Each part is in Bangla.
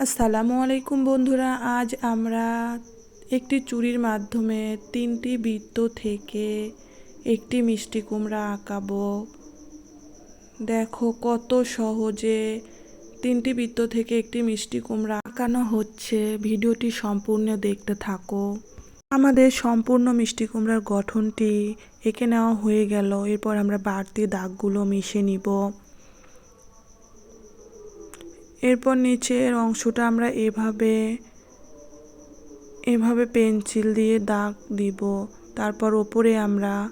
আসসালামু আলাইকুম বন্ধুরা, আজ আমরা একটি চুরির মাধ্যমে তিনটি বৃত্ত থেকে একটি মিষ্টি কুমড়া আঁকাবো। দেখো কত সহজে তিনটি বৃত্ত থেকে একটি মিষ্টি কুমড়া আঁকানো হচ্ছে। ভিডিওটি সম্পূর্ণ দেখতে থাকো। আমাদের সম্পূর্ণ মিষ্টি কুমড়ার গঠনটি এঁকে নেওয়া হয়ে গেল। এরপর আমরা বাড়তি দাগগুলো মিশে নিব। এরপর নিচের অংশটা আমরা এভাবে এভাবে পেন্সিল দিয়ে দাগ দিব। তারপর ওপরে আমরা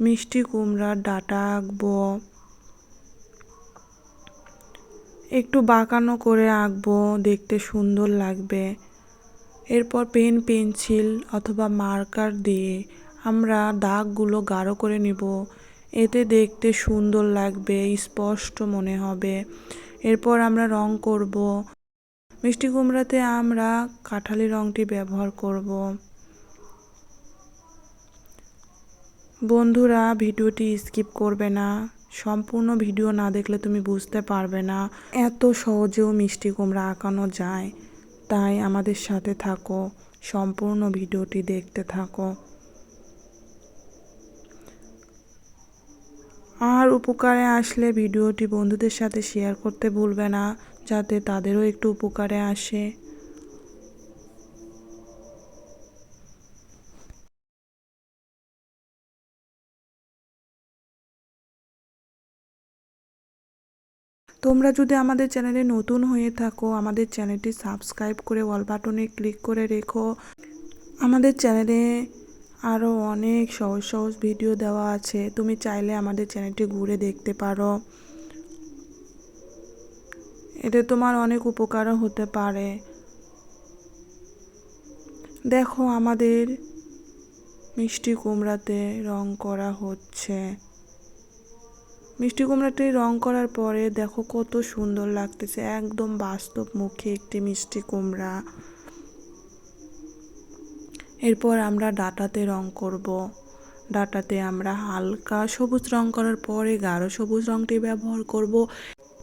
মিষ্টি কুমড়ার ডাটা আঁকবো। একটু বাঁকানো করে আঁকবো, দেখতে সুন্দর লাগবে। এরপর পেন, পেন্সিল অথবা মার্কার দিয়ে আমরা দাগগুলো গাঢ় করে নিব। এতে দেখতে সুন্দর লাগবে, স্পষ্ট মনে হবে। এরপর আমরা রং করব। মিষ্টি কুমড়াতে আমরা কাঁঠালি রংটি ব্যবহার করব। বন্ধুরা, ভিডিওটি স্কিপ করবে না। সম্পূর্ণ ভিডিও না দেখলে তুমি বুঝতে পারবে না এত সহজেও মিষ্টি কুমড়া আঁকানো যায়। তাই আমাদের সাথে থাকো, সম্পূর্ণ ভিডিওটি দেখতে থাকো। আর উপকারে আসলে ভিডিওটি বন্ধুদের সাথে শেয়ার করতে ভুলবে না, যাতে তাদেরও একটু উপকারে আসে। তোমরা যদি আমাদের চ্যানেলে নতুন হয়ে থাকো, আমাদের চ্যানেলটি সাবস্ক্রাইব করে অল বাটনে ক্লিক করে রেখো। আমাদের চ্যানেলে আরও অনেক সহজ সহজ ভিডিও দেওয়া আছে। তুমি চাইলে আমাদের চ্যানেলটি ঘুরে দেখতে পারো। এতে তোমার অনেক উপকারও হতে পারে। দেখো আমাদের মিষ্টি কুমড়াতে রং করা হচ্ছে। মিষ্টি কুমড়াটি রং করার পরে দেখো কত সুন্দর লাগতেছে। একদম বাস্তব মুখে একটি মিষ্টি কুমড়া। এরপর আমরা ডাটাতে রং করব। ডাটাতে আমরা হালকা সবুজ রং করার পরে গাঢ় সবুজ রংটি ব্যবহার করব।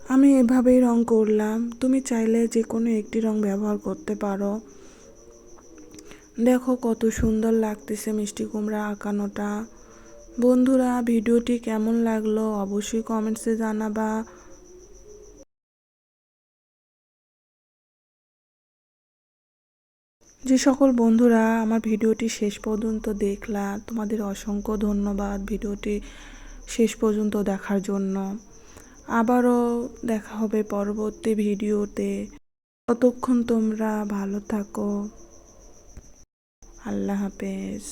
আমি এভাবেই রং করলাম। তুমি চাইলে যে কোনো একটি রং ব্যবহার করতে পারো। দেখো কত সুন্দর লাগতেছে মিষ্টি কুমড়া আঁকানোটা। বন্ধুরা, ভিডিওটি কেমন লাগল অবশ্যই কমেন্টসে জানাবা। যে সকল বন্ধুরা আমার ভিডিওটি শেষ পর্যন্ত দেখলা তোমাদের অসংখ্য ধন্যবাদ ভিডিওটি শেষ পর্যন্ত দেখার জন্য। আবারও দেখা হবে পরবর্তী ভিডিওতে। ততক্ষণ তোমরা ভালো থাকো। আল্লাহ হাফেজ।